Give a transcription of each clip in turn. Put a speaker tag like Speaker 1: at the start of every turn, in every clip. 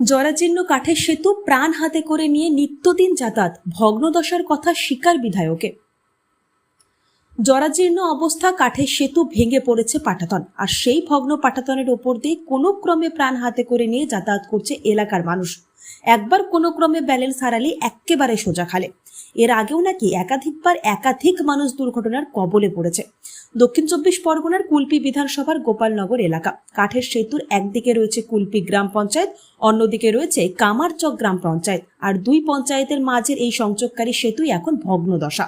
Speaker 1: জরাজীর্ণ কাঠের সেতু প্রাণ হাতে করে নিয়ে নিত্যদিন যাতায়াত, ভগ্নদশার কথা স্বীকার বিধায়কে। জরাজীর্ণ অবস্থা কাঠের সেতু ভেঙে পড়েছে পাটাতন। আর সেই ভগ্ন পাটাতনের ওপর দিয়ে কোনো ক্রমে প্রাণ হাতে করে নিয়ে যাতায়াত করছে এলাকার মানুষ। একবার কোনো ক্রমে ব্যালেন্স হারালে একেবারে সোজা খালে। এর আগেও নাকি একাধিকবার একাধিক মানুষ দুর্ঘটনার কবলে পড়েছে। দক্ষিণ চব্বিশ পরগনার কুলপি বিধানসভার গোপালনগর এলাকা। কাঠের সেতুর একদিকে রয়েছে কুলপি গ্রাম পঞ্চায়েত, অন্যদিকে রয়েছে কামারচক গ্রাম পঞ্চায়েত, আর দুই পঞ্চায়েতের মাঝের এই সংযোগকারী সেতুই এখন ভগ্নদশা।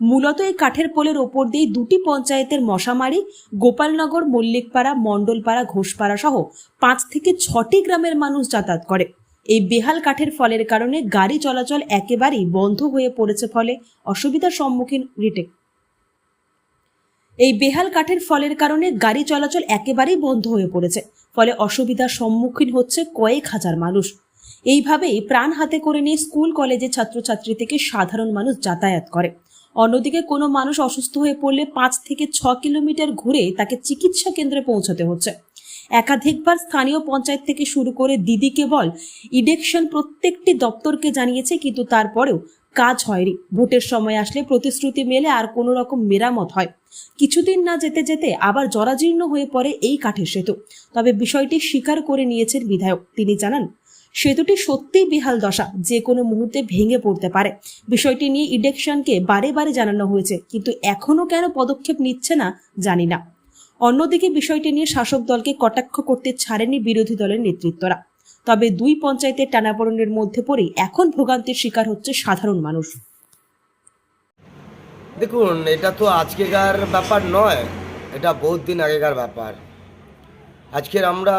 Speaker 1: মূলত এই কাঠের পোলের ওপর দিয়ে দুটি পঞ্চায়েতের মশামারি, গোপালনগর, মল্লিকপাড়া, মণ্ডলপাড়া, ঘোষপাড়া সহ পাঁচ থেকে ছটি গ্রামের মানুষ যাতায়াত করে। এই বেহাল কাঠের ফলের কারণে গাড়ি চলাচল একেবারেই বন্ধ হয়ে পড়েছে ফলে অসুবিধার সম্মুখীন রিটেক এই বেহাল কাঠের ফলের কারণে গাড়ি চলাচল একেবারেই বন্ধ হয়ে পড়েছে। ফলে অসুবিধার সম্মুখীন হচ্ছে কয়েক হাজার মানুষ। এইভাবেই প্রাণ হাতে করে নিয়ে স্কুল, কলেজে ছাত্রছাত্রী থেকে সাধারণ মানুষ যাতায়াত করে। অন্যদিকে কোনো মানুষ অসুস্থ হয়ে পড়লে পাঁচ থেকে ছ কিলোমিটার ঘুরে তাকে চিকিৎসা কেন্দ্রে পৌঁছাতে হচ্ছে। একাধিকবার স্থানীয় পঞ্চায়েত থেকে শুরু করে দিদি কেবল ইডেকশন প্রত্যেকটি দপ্তরকে জানিয়েছে, কিন্তু তারপরেও কাজ হয়নি। ভোটের সময় আসলে প্রতিশ্রুতি মেলে আর কোনো রকম মেরামত হয়। কিছুদিন না যেতে যেতে আবার জরাজীর্ণ হয়ে পড়ে এই কাঠের সেতু। তবে বিষয়টি স্বীকার করে নিয়েছেন বিধায়ক। তিনি জানান, সেতুটি সত্যিই বেহাল দশা, যে কোনো মুহূর্তে ভেঙে পড়তে পারে। বিষয়টি নিয়ে ইডেকশনকে বারে বারে জানানো হয়েছে, কিন্তু এখনও কেন পদক্ষেপ নিচ্ছে না জানি না। অন্যদিকে বিষয়টি নিয়ে শাসক দলকে কটাক্ষ করতে ছাড়েনি বিরোধী দলের নেতৃত্বরা। তবে দুই পঞ্চায়েতের টানাপোড়েনের মধ্যে পড়েই এখন ভোগান্তির শিকার হচ্ছে সাধারণ মানুষ।
Speaker 2: দেখুন, এটা তো আজকেকার ব্যাপার নয়, এটা বহুত দিন আগেকার ব্যাপার। আজকের আমরা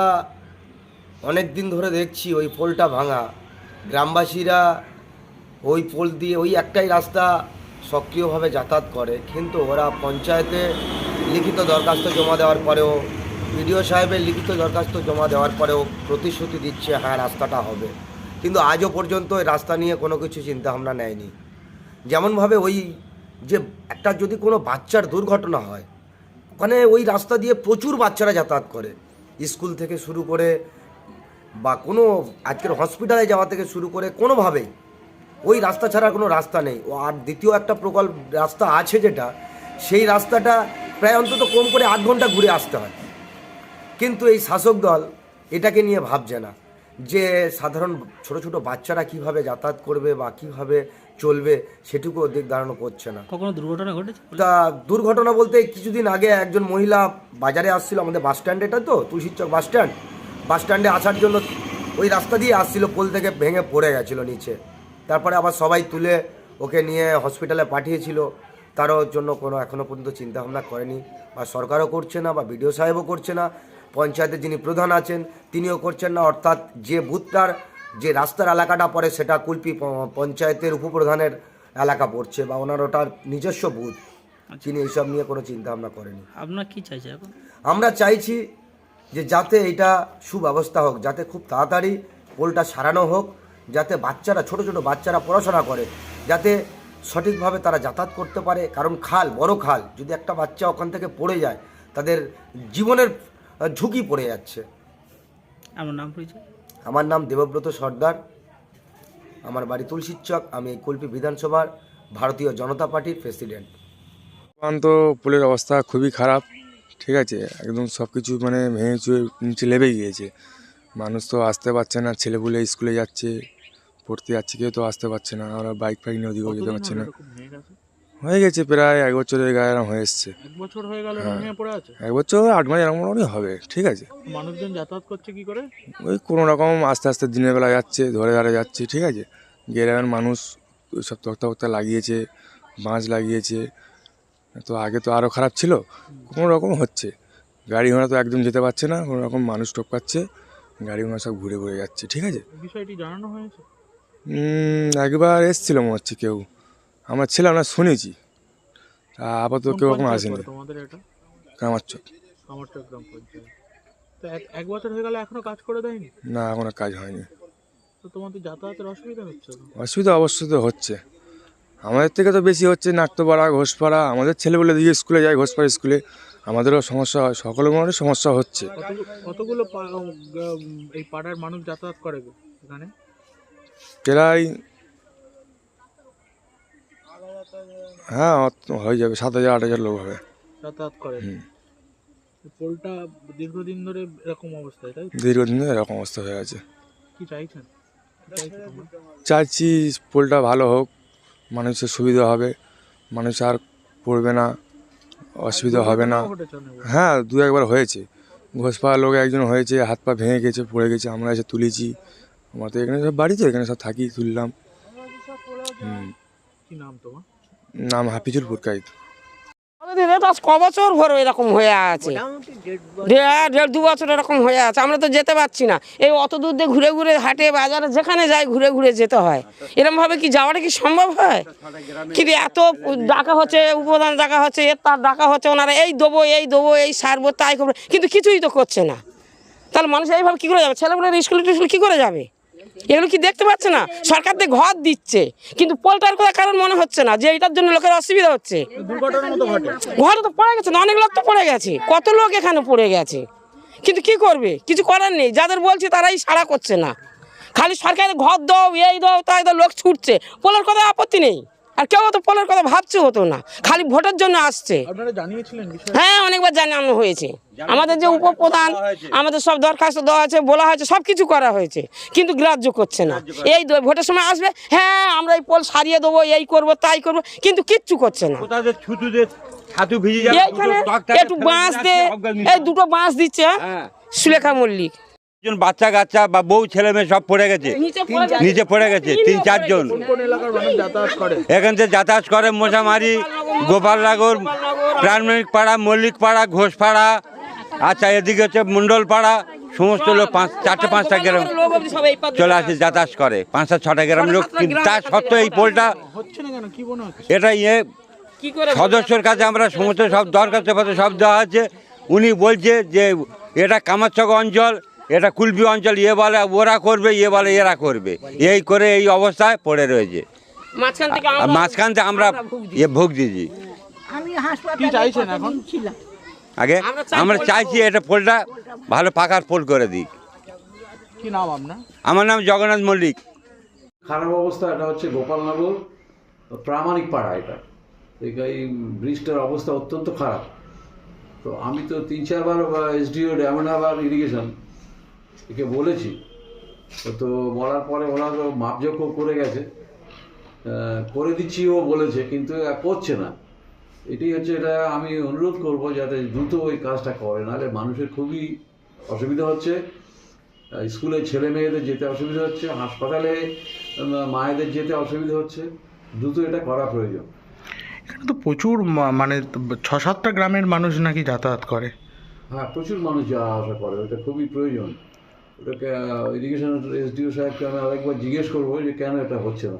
Speaker 2: অনেক দিন ধরে দেখছি ওই পোলটা ভাঙা। গ্রামবাসীরা ওই পোল দিয়ে ওই একটাই রাস্তা সক্রিয়ভাবে যাতায়াত করে, কিন্তু ওরা পঞ্চায়েতে লিখিত দরখাস্ত জমা দেওয়ার পরেও বিডিও সাহেবের লিখিত দরখাস্ত জমা দেওয়ার পরেও প্রতিশ্রুতি দিচ্ছে হ্যাঁ রাস্তাটা হবে। কিন্তু আজও পর্যন্ত ওই রাস্তা নিয়ে কোনো কিছু চিন্তাভাবনা নেয়নি। যেমনভাবে ওই যে একটা যদি কোনো বাচ্চার দুর্ঘটনা হয়, ওখানে ওই রাস্তা দিয়ে প্রচুর বাচ্চারা যাতায়াত করে। স্কুল থেকে শুরু করে বা কোনো আজকের হসপিটালে যাওয়া থেকে শুরু করে কোনোভাবেই ওই রাস্তা ছাড়া কোনো রাস্তা নেই। আর দ্বিতীয় একটা প্রকল্প, রাস্তা আছে যেটা, সেই রাস্তাটা প্রায় অন্তত কম করে আধ ঘণ্টা ঘুরে আসতে হয়। কিন্তু এই শাসক দল এটাকে নিয়ে ভাবছে না যে সাধারণ ছোট ছোট বাচ্চারা কীভাবে যাতায়াত করবে বা কীভাবে চলবে সেটুকু দিক ধারণা করছে না।
Speaker 3: কখনো দুর্ঘটনা ঘটেছে?
Speaker 2: তা দুর্ঘটনা বলতে কিছুদিন আগে একজন মহিলা বাজারে আসছিল আমাদের বাস স্ট্যান্ড এটা তো তুলসীর চক বাস স্ট্যান্ড? বাস স্ট্যান্ডে আসার জন্য ওই রাস্তা দিয়ে আসছিল পোল থেকে ভেঙে পড়ে গেছিল নিচে। তারপরে আবার সবাই তুলে ওকে নিয়ে হসপিটালে পাঠিয়েছিল। তারও জন্য কোনো এখনও পর্যন্ত চিন্তাভাবনা করেনি বা সরকারও করছে না বা বিডিও সাহেবও করছে না। পঞ্চায়েতের যিনি প্রধান আছেন তিনিও করছেন না। অর্থাৎ যে বুথটার যে রাস্তার এলাকাটা পড়ে সেটা কুলপি পঞ্চায়েতের উপপ্রধানের এলাকা পড়ছে বা ওনার ওটার নিজস্ব বুথ। তিনি এইসব নিয়ে কোনো চিন্তা ভাবনা করেনি।
Speaker 3: আপনার কি চাইছে এখন?
Speaker 2: আমরা চাইছি যে যাতে এটা সুব্যবস্থা হোক যাতে খুব তাড়াতাড়ি পোলটা সারানো হোক যাতে বাচ্চারা ছোট ছোট বাচ্চারা পড়াশোনা করে যাতে সঠিকভাবে তারা যাতায়াত করতে পারে। কারণ খাল বড় খাল যদি একটা বাচ্চা ওখান থেকে পড়ে যায় তাদের জীবনের ঝুঁকি পড়ে যাচ্ছে।
Speaker 3: আমার নাম পরিচয়।
Speaker 2: আমার নাম দেবব্রত সর্দার। আমার বাড়ি তুলসীর চক। আমি কুলপি বিধানসভার ভারতীয় জনতা পার্টির প্রেসিডেন্ট।
Speaker 4: বর্তমান তো পুলের অবস্থা খুবই খারাপ ঠিক আছে? একদম সব কিছু মানে ভেঙে চুয়ে নিচে লেবে গিয়েছে। মানুষ তো আসতে পারছে না ছেলেপুলে স্কুলে যাচ্ছে পড়তে যাচ্ছে কেউ তো আসতে পারছে না। ওরা বাইক ফাইক নিয়ে ওদিকেও যেতে পারছে না। হয়ে গেছে প্রায় এক বছরের গায়ে এরকম হয়ে এসছে।
Speaker 5: এক বছর হয়ে গেল
Speaker 4: হ্যাঁ।
Speaker 5: পড়ে আছে?
Speaker 4: এক বছর আট মাস এরকম মোটামুটি হবে ঠিক আছে।
Speaker 5: মানুষজন যাতায়াত করছে কি করে?
Speaker 4: ওই কোনো রকম আস্তে আস্তে দিনের বেলা যাচ্ছে ধরে ধরে যাচ্ছে ঠিক আছে। গ্রামের মানুষ ওই সব তক্তা ফক্তা লাগিয়েছে বাঁশ লাগিয়েছে তো আগে তো আরও খারাপ ছিল কোনো রকম হচ্ছে। গাড়ি ঘোড়া তো একদম যেতে পারছে না কোনো রকম মানুষ টপকাচ্ছে গাড়ি ঘোড়া সব ঘুরে ঘুরে যাচ্ছে ঠিক আছে।
Speaker 5: বিষয়টি জানানো হয়েছে?
Speaker 4: একবার এসছিল মনে হচ্ছে কেউ। আমরা ছিলাম না শুনেছি। আপাতত কেউ এখন আসেনি?
Speaker 5: তোমাদের এটা?
Speaker 4: কামার চোখ
Speaker 5: কামারচক গ্রাম পঞ্চায়েত। তো এক বছর হয়ে গেল এখনও কাজ করে দেয়নি?
Speaker 4: না এখনও কাজ হয়নি।
Speaker 5: তো তোমাদের যাতায়াতের অসুবিধা হচ্ছে
Speaker 4: অসুবিধা অবশ্যই তো হচ্ছে। আমাদের থেকে তো বেশি হচ্ছে নাট্যপাড়া ঘোষপাড়া। আমাদের ছেলেগুলো দিকে স্কুলে যায় ঘোষপাড়া স্কুলে। আমাদেরও সমস্যা হয় সকলের মনে সমস্যা হচ্ছে।
Speaker 5: কতগুলো এই পাড়ার মানুষ যাতায়াত করে এখানে?
Speaker 4: প্রায় হ্যাঁ হয়ে যাবে সাত হাজার আট হাজার লোক হবে।
Speaker 5: যাতায়াত করে। পোলটা দীর্ঘদিন ধরে এরকম অবস্থায় তাই
Speaker 4: দীর্ঘদিন ধরে এরকম অবস্থা হয়ে আছে।
Speaker 5: কি চাইছেন? চাইছো
Speaker 4: পোলটা ভালো হোক মানুষের সুবিধা হবে মানুষ আর পড়বে না অসুবিধা হবে না। হ্যাঁ দু একবার হয়েছে। ঘোষপাড়ার লোক একজন হয়েছে হাত পা ভেঙে গেছে পড়ে গেছে আমরা এসে তুলেছি। আমার তো এখানে সব বাড়ি তো এখানে সব থাকি তুললাম। হুম
Speaker 5: কি নাম তোমার?
Speaker 4: নাম হাফিজুল
Speaker 6: আমাদের ক বছর এরকম হয়ে আছে? দু বছর এরকম হয়ে আছে, আমরা তো যেতে পারছি না। এই অত দূর দিয়ে ঘুরে ঘুরে হাটে, বাজারে, যেখানে যাই ঘুরে ঘুরে যেতে হয়। এরকম ভাবে কি যাওয়াটা কি সম্ভব হয়? কিন্তু এত ডাকা হচ্ছে, উপদান ডাকা হচ্ছে, এর তার ডাকা হচ্ছে, ওনারা এই দেবো এই দেবো, এই সারবো, তাই করব। কিন্তু কিছুই তো করছে না। তাহলে মানুষ এইভাবে কী করে যাবে? ছেলেগুলো স্কুলে টিস্কুলে কী করে যাবে? এগুলো কি দেখতে পাচ্ছে না? সরকার দিয়ে ঘর দিচ্ছে। কিন্তু পোলটার কথা কারণ মনে হচ্ছে না যে এটার জন্য লোকের অসুবিধা হচ্ছে।
Speaker 5: ঘর
Speaker 6: ঘরে তো পড়ে গেছে না, অনেক লোক তো পড়ে গেছে। কত লোক এখানে পড়ে গেছে? কিন্তু কি করবে? কিছু করার নেই। যাদের বলছে তারাই সাড়া করছে না। খালি সরকারের ঘর দাও এই দাও তাই দাও লোক ছুটছে। পোলার কথা আপত্তি নেই। আর কেউ তো পোলের কথা ভাবছে হতো না। খালি ভোটের জন্য আসছে। হ্যাঁ অনেকবার জানানো হয়েছে। আমাদের যে উপপ্রধান আমাদের সব দরখাস্ত দেওয়া হয়েছে বলা হয়েছে সব কিছু করা হয়েছে। কিন্তু গ্রাহ্য করছে না। এই ভোটের সময় আসবে হ্যাঁ আমরা এই পোল সারিয়ে দেবো এই করব তাই করব কিন্তু কিচ্ছু করছে না। এইখানে একটু বাঁশ দে এই দুটো বাঁশ দিচ্ছে? হ্যাঁ। সুলেখা মল্লিক।
Speaker 7: একজন বাচ্চা কাচ্চা বা বউ ছেলে মেয়ে সব পড়ে গেছে।
Speaker 6: নিচে পড়ে গেছে।
Speaker 7: তিন চারজন।
Speaker 5: কোন কোন এলাকার মানুষ যাতায়াত করে?
Speaker 7: এখান থেকে যাতায়াত করে মশামারি গোপালনগর প্রাণমিক পাড়া মল্লিক পাড়া ঘোষ পাড়া আচ্ছা এদিকে হচ্ছে মন্ডল পাড়া সমস্ত লোক পাঁচ চারটে পাঁচটা গ্রাম চলে আসে যাতায়াত করে। পাঁচটা ছটা গ্রাম লোক তার সত্ত্বেও এই পোলটা
Speaker 5: হচ্ছে না কেন? কি হচ্ছে?
Speaker 7: এটা ইয়ে সদস্যর কাছে আমরা সমস্ত সব দরখাস্ত সব দেওয়া আছে উনি বলছে যে এটা কামারচক অঞ্চল এটা কুলপি অঞ্চল ইয়ে বলে ওরা করবে ইয়ে বলে এরা করবে। এই করে এই অবস্থায় পড়ে রয়েছে।
Speaker 6: মাঝখান থেকে
Speaker 7: আর
Speaker 6: আমরা-
Speaker 7: মাঝখান থেকে আমরা ইয়ে ভোগ দিয়েছি।
Speaker 5: চাইছেন এখন?
Speaker 7: আগে
Speaker 6: আমরা
Speaker 7: চাইছি এটা পোলটা ভালো পাকার পোল করে দিই
Speaker 5: কি নাম আপনার?
Speaker 7: আমার নাম জগন্নাথ মল্লিক।
Speaker 8: খারাপ অবস্থা এটা হচ্ছে গোপালনগর প্রামাণিক পাড়া এটা। এই- এই ব্রিজটার অবস্থা অত্যন্ত খারাপ। তো আমি তো তিন চারবার এসডিও ড্যামনাবার ইরিগেশন একে বলেছি। তো বলার পরে ওরা তো মাপযোগ্য করে গেছে। করে দিচ্ছি ও বলেছে কিন্তু করছে না। এটাই হচ্ছে এটা আমি অনুরোধ করব যাতে দ্রুত ওই কাজটা করে নাহলে মানুষের খুবই অসুবিধা হচ্ছে। স্কুলে ছেলে মেয়েদের যেতে অসুবিধা হচ্ছে হাসপাতালে মায়েদের যেতে অসুবিধা হচ্ছে। দ্রুত এটা করা প্রয়োজন।
Speaker 5: এখানে তো প্রচুর মানে ছ সাতটা গ্রামের মানুষ নাকি যাতায়াত করে।
Speaker 8: হ্যাঁ প্রচুর মানুষ যাওয়া আসা করে ওটা খুবই প্রয়োজন। ওটাকে ইরিগেশন এসডিও সাহেবকে আমি আরেকবার জিজ্ঞেস করব যে কেন এটা হচ্ছে না।